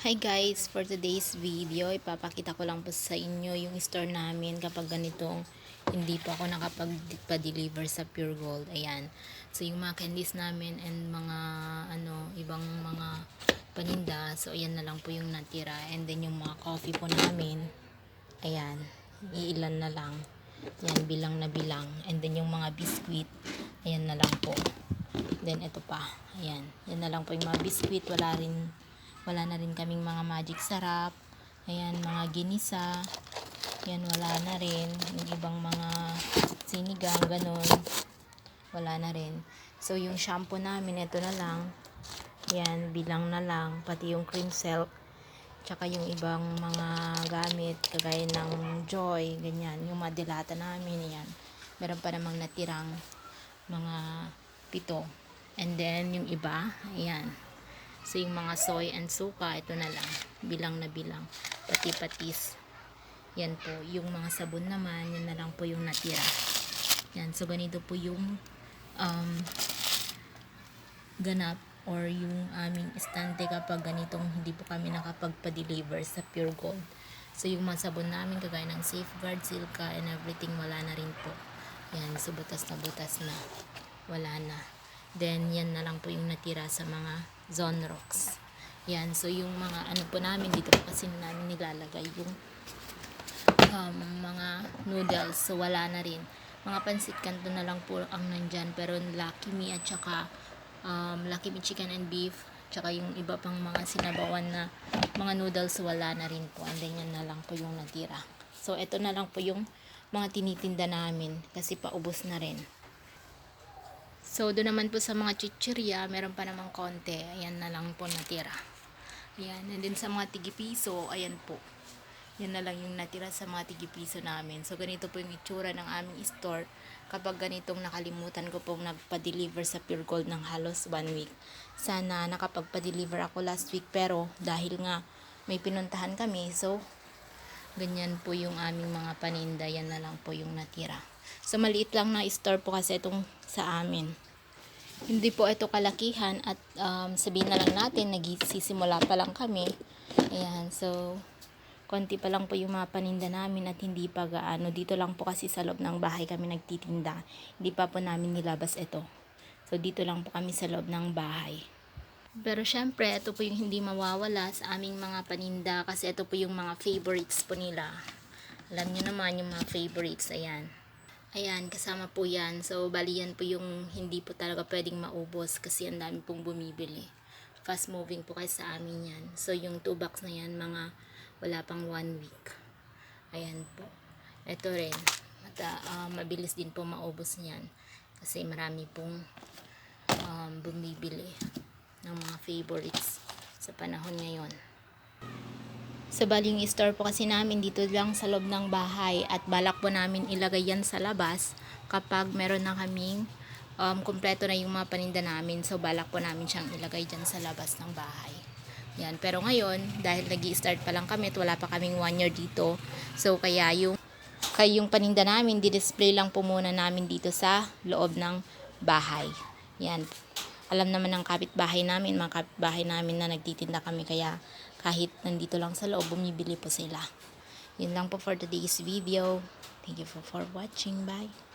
Hi guys, for today's video, ipapakita ko lang po sa inyo yung store namin kapag ganitong hindi pa ako nakapag-deliver sa Pure Gold. Ayan. So yung mga candies namin and mga ano, ibang mga paninda. So ayan na lang po yung natira. And then yung mga coffee po namin. Ayan. Iilan na lang. Ayan, bilang na bilang. And then yung mga biscuit. Ayan na lang po. Then ito pa. Ayan. Yan na lang po yung mga biscuit. Wala rin wala na rin kaming mga magic sarap. Ayan, mga ginisa. Yan, wala na rin. Yung ibang mga sinigang, ganun. Wala na rin. So, yung shampoo namin, ito na lang. Yan, bilang na lang. Pati yung cream silk. Tsaka yung ibang mga gamit, kagaya ng joy, ganyan. Yung mga dilata namin, yan. Meron pa namang natirang mga pito. And then, yung iba, ayan. So, yung mga soy and suka, ito na lang. Bilang na bilang. Pati patis. Yan po. Yung mga sabon naman, yan na lang po yung natira. Yan. So, ganito po yung um, ganap or yung aming estante kapag ganitong hindi po kami nakapagpa-deliver sa Pure Gold. So, yung mga sabon namin, kagaya ng Safeguard, Silka, and everything, wala na rin po. Yan. So, butas na butas na. Wala na. Then, yan na lang po yung natira sa mga zone rocks. Yan. So, yung mga ano po namin, dito po kasi namin nilalagay yung um, mga noodles. So, wala na rin. Mga pansit kanto na lang po ang nandyan. Pero, Lucky Me at saka um, Lucky Me Chicken and Beef tsaka yung iba pang mga sinabawan na mga noodles wala na rin po. And then, yan na lang po yung natira. So, ito na lang po yung mga tinitinda namin kasi paubos na rin. So, doon naman po sa mga chichirya, meron pa namang konti. Ayan na lang po natira. Ayan. And then sa mga tigipiso, ayan po. Yan na lang yung natira sa mga tigipiso namin. So, ganito po yung itsura ng aming store kapag ganitong nakalimutan ko pong nagpa-deliver sa Pure Gold ng halos one week. Sana nakapagpa-deliver ako last week pero dahil nga may pinuntahan kami, so ganyan po yung aming mga paninda. Yan na lang po yung natira. So, maliit lang na store po kasi itong sa amin. Hindi po ito kalakihan at um, sabihin na lang natin, nagsisimula pa lang kami. Ayan, so, konti pa lang po yung mga paninda namin at hindi pa gaano. Dito lang po kasi sa loob ng bahay kami nagtitinda. Hindi pa po namin nilabas ito. So, dito lang po kami sa loob ng bahay. Pero syempre, ito po yung hindi mawawala sa aming mga paninda kasi ito po yung mga favorites po nila. Alam nyo naman yung mga favorites, ayan. Ayan, kasama po yan. So, bali yan po yung hindi po talaga pwedeng maubos kasi ang dami pong bumibili. Fast moving po kasi sa amin yan. So, yung 2 box na yan, mga wala pang 1 week. Ayan po. Ito rin. At, uh, mabilis din po maubos niyan. Kasi marami pong um, bumibili ng mga favorites sa panahon ngayon. Sa baling store po kasi namin dito lang sa loob ng bahay at balak po namin ilagay yan sa labas kapag meron na kaming um, kompleto na yung mga paninda namin. So balak po namin siyang ilagay dyan sa labas ng bahay. Yan. Pero ngayon, dahil nag start pa lang kami at wala pa kaming one year dito, so kaya yung, kaya yung paninda namin, di-display lang po muna namin dito sa loob ng bahay. Yan. Alam naman ng kapitbahay namin, mga kapitbahay namin na nagtitinda kami kaya kahit nandito lang sa loob, bumibili po sila. Yun lang po for today's video. Thank you for, for watching. Bye!